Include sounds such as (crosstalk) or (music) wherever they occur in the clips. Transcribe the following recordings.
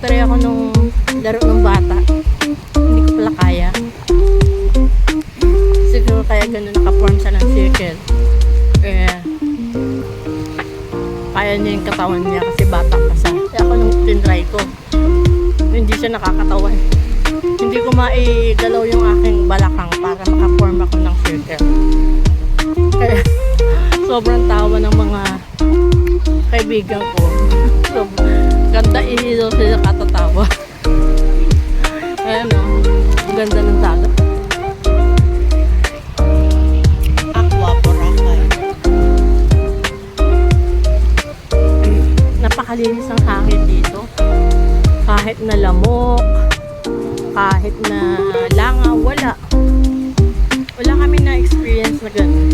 Nagtry ako nung laro ng bata. Hindi ko pala kaya. Siguro kaya ganun nakaform siya ng circle. Eh, kaya niya yung katawan niya kasi bata pa siya. Kaya ako nung tinry ko, hindi siya nakakatawan. Hindi ko maigalaw yung aking balakang para makaform ako ng circle. Kaya (laughs) sobrang tawa ng mga kaibigan ko. So, ganda ihilo sila katatawa. Ayan o, ang ganda ng dagat. Aqua Boracay. Napakalinis ang hangin dito kahit na lamok, kahit na langaw, wala. Wala kami na experience na ganun.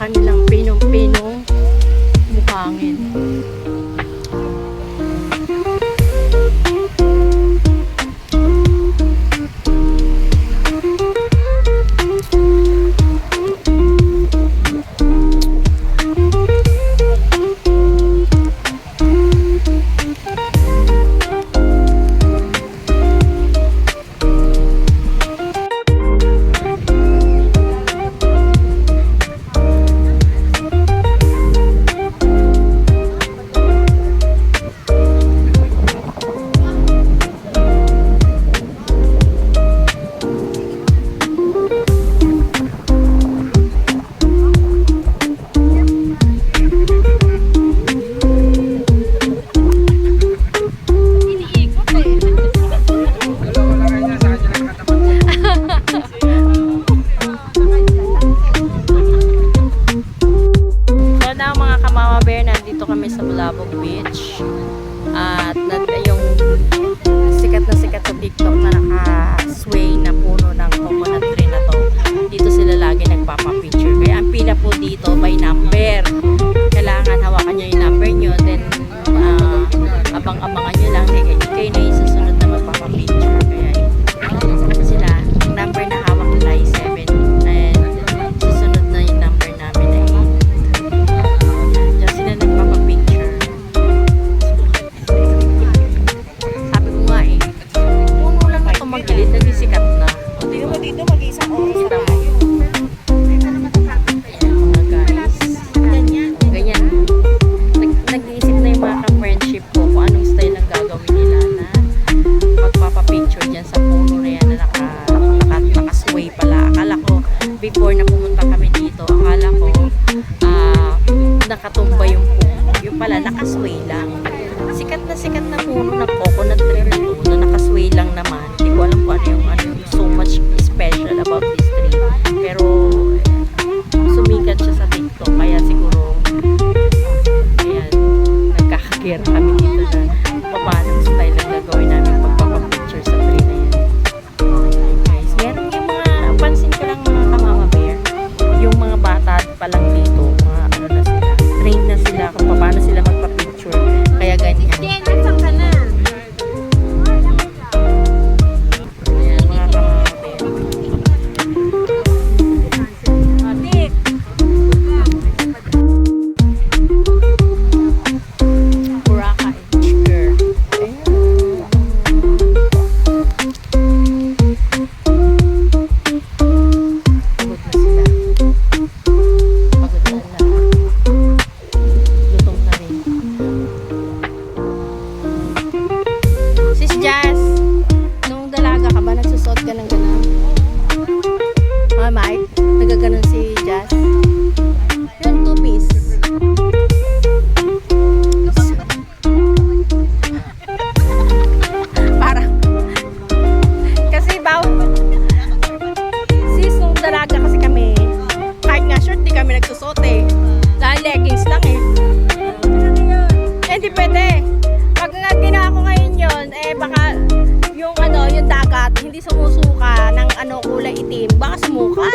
Kanilang dito by number. Kailangan hawakan nyo yung number nyo. Then, ah, abang-abangan nyo lang. Eh, kayo na yung susunod na magpapapicture. Kaya sila, ang number na hawak nila ay 7. And susunod na yung number namin ay Diyan sila nagpapapicture. Sabi ko nga eh, puno lang na tumagilid, nagisikat na. O di ba Dito mag-isang oras before na pumunta dagat, hindi sumusuka ng ano kulay itim. Baka sumuka.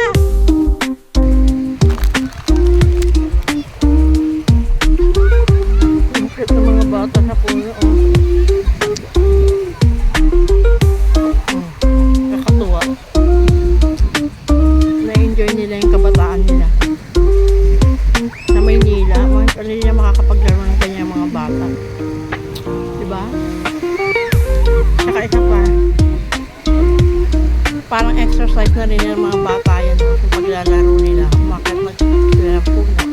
Parang exercise na rin ng mga bata yan. Yung paglalaro nila, umakit mag sila ng puno.